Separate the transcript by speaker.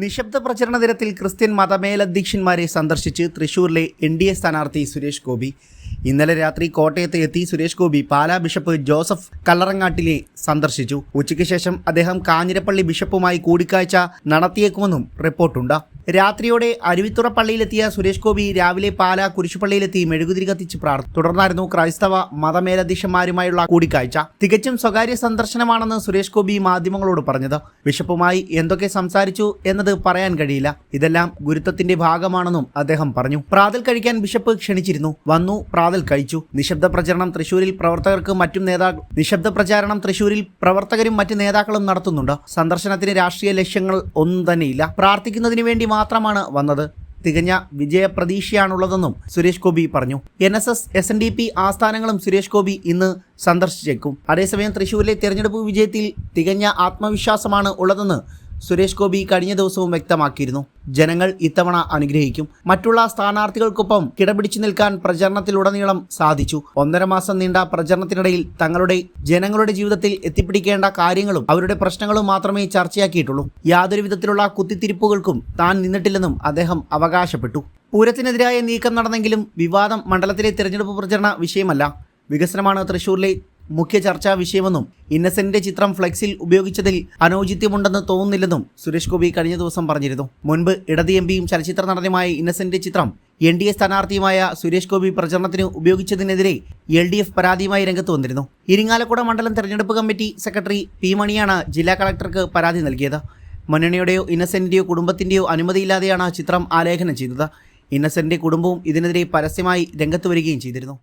Speaker 1: നിശബ്ദ പ്രചരണ ദിനത്തിൽ ക്രിസ്ത്യൻ മതമേലധ്യക്ഷന്മാരെ സന്ദർശിച്ച് തൃശൂരിലെ എൻ ഡി എ സ്ഥാനാർത്ഥി സുരേഷ് ഗോപി. ഇന്നലെ രാത്രി കോട്ടയത്ത് എത്തി സുരേഷ് ഗോപി പാലാ ബിഷപ്പ് ജോസഫ് കല്ലറങ്ങാട്ടിലെ സന്ദർശിച്ചു. ഉച്ചയ്ക്ക് ശേഷം അദ്ദേഹം കാഞ്ഞിരപ്പള്ളി ബിഷപ്പുമായി കൂടിക്കാഴ്ച നടത്തിയേക്കുമെന്നും റിപ്പോർട്ടുണ്ട്. രാത്രിയോടെ അരുവിത്തുറ പള്ളിയിലെത്തിയ സുരേഷ് ഗോപി രാവിലെ പാലാ കുരിശുപള്ളിയിലെത്തി മെഴുകുതിരി കത്തിച്ച് പ്രാർത്ഥിച്ചു. തുടർന്നായിരുന്നു ക്രൈസ്തവ മതമേലധ്യക്ഷന്മാരുമായുള്ള കൂടിക്കാഴ്ച. തികച്ചും സ്വകാര്യ സന്ദർശനമാണെന്ന് സുരേഷ് ഗോപി മാധ്യമങ്ങളോട് പറഞ്ഞത്. ബിഷപ്പുമായി എന്തൊക്കെ സംസാരിച്ചു എന്നത് പറയാൻ കഴിയില്ല. ഇതെല്ലാം ഗുരുത്വത്തിന്റെ ഭാഗമാണെന്നും അദ്ദേഹം പറഞ്ഞു. പ്രാതൽ കഴിക്കാൻ ബിഷപ്പ് ക്ഷണിച്ചിരുന്നു. വന്നു പ്രാതൽ കഴിച്ചു. നിശബ്ദ പ്രചരണം തൃശൂരിൽ പ്രവർത്തകർക്കും മറ്റും നേതാക്കൾ നിശബ്ദ പ്രചാരണം തൃശൂരിൽ പ്രവർത്തകരും മറ്റ് നേതാക്കളും നടത്തുന്നുണ്ട്. സന്ദർശനത്തിന് രാഷ്ട്രീയ ലക്ഷ്യങ്ങൾ ഒന്നും തന്നെയില്ല. പ്രാർത്ഥിക്കുന്നതിന് വേണ്ടി മാത്രമാണ് വന്നത്. തികഞ്ഞ വിജയപ്രതീക്ഷയാണുള്ളതെന്നും സുരേഷ് ഗോപി പറഞ്ഞു. N S S S N D P ആസ്ഥാനങ്ങളും Suresh Gopi ഇന്ന് സന്ദർശിച്ചേക്കും. അതേസമയം തൃശൂരിലെ തെരഞ്ഞെടുപ്പ് വിജയത്തിൽ തികഞ്ഞ ആത്മവിശ്വാസമാണ് ഉള്ളതെന്ന് സുരേഷ് ഗോപി കഴിഞ്ഞ ദിവസവും വ്യക്തമാക്കിയിരുന്നു. ജനങ്ങൾ ഇത്തവണ അനുഗ്രഹിക്കും. മറ്റുള്ള സ്ഥാനാർത്ഥികൾക്കൊപ്പം കിടപിടിച്ചു നിൽക്കാൻ പ്രചരണത്തിലുടനീളം സാധിച്ചു. ഒന്നര മാസം നീണ്ട പ്രചരണത്തിനിടയിൽ തങ്ങളുടെ ജനങ്ങളുടെ ജീവിതത്തിൽ എത്തിപ്പിടിക്കേണ്ട കാര്യങ്ങളും അവരുടെ പ്രശ്നങ്ങളും മാത്രമേ ചർച്ചയാക്കിയിട്ടുള്ളൂ. യാതൊരു വിധത്തിലുള്ള കുത്തിത്തിരിപ്പുകൾക്കും താൻ നിന്നിട്ടില്ലെന്നും അദ്ദേഹം അവകാശപ്പെട്ടു. പൂരത്തിനെതിരായ നീക്കം നടന്നെങ്കിലും വിവാദം മണ്ഡലത്തിലെ തിരഞ്ഞെടുപ്പ് പ്രചരണ വിഷയമല്ല. വികസനമാണ് തൃശൂരിലെ മുഖ്യ ചർച്ചാ വിഷയമെന്നും ഇന്നസെന്റിന്റെ ചിത്രം ഫ്ലെക്സിൽ ഉപയോഗിച്ചതിൽ അനൌചിത്യമുണ്ടെന്ന് തോന്നുന്നില്ലെന്നും സുരേഷ് ഗോപി കഴിഞ്ഞ ദിവസം പറഞ്ഞിരുന്നു. മുൻപ് ഇടത് എം പിയും ചലച്ചിത്ര നടനുമായ ഇന്നസെന്റിന്റെ ചിത്രം എൻ ഡി എ സ്ഥാനാർത്ഥിയുമായ സുരേഷ് ഗോപി പ്രചരണത്തിന് ഉപയോഗിച്ചതിനെതിരെ എൽ ഡി എഫ് പരാതിയുമായി രംഗത്ത് വന്നിരുന്നു. ഇരിങ്ങാലക്കുട മണ്ഡലം തെരഞ്ഞെടുപ്പ് കമ്മിറ്റി സെക്രട്ടറി പി മണിയാണ് ജില്ലാ കളക്ടർക്ക് പരാതി നൽകിയത്. മുന്നണിയുടെയോ ഇന്നസെന്റിന്റെയോ കുടുംബത്തിന്റെയോ അനുമതിയില്ലാതെയാണ് ചിത്രം ആലേഖനം ചെയ്തത്. ഇന്നസെന്റിന്റെ കുടുംബവും ഇതിനെതിരെ പരസ്യമായി രംഗത്ത് വരികയും ചെയ്തിരുന്നു.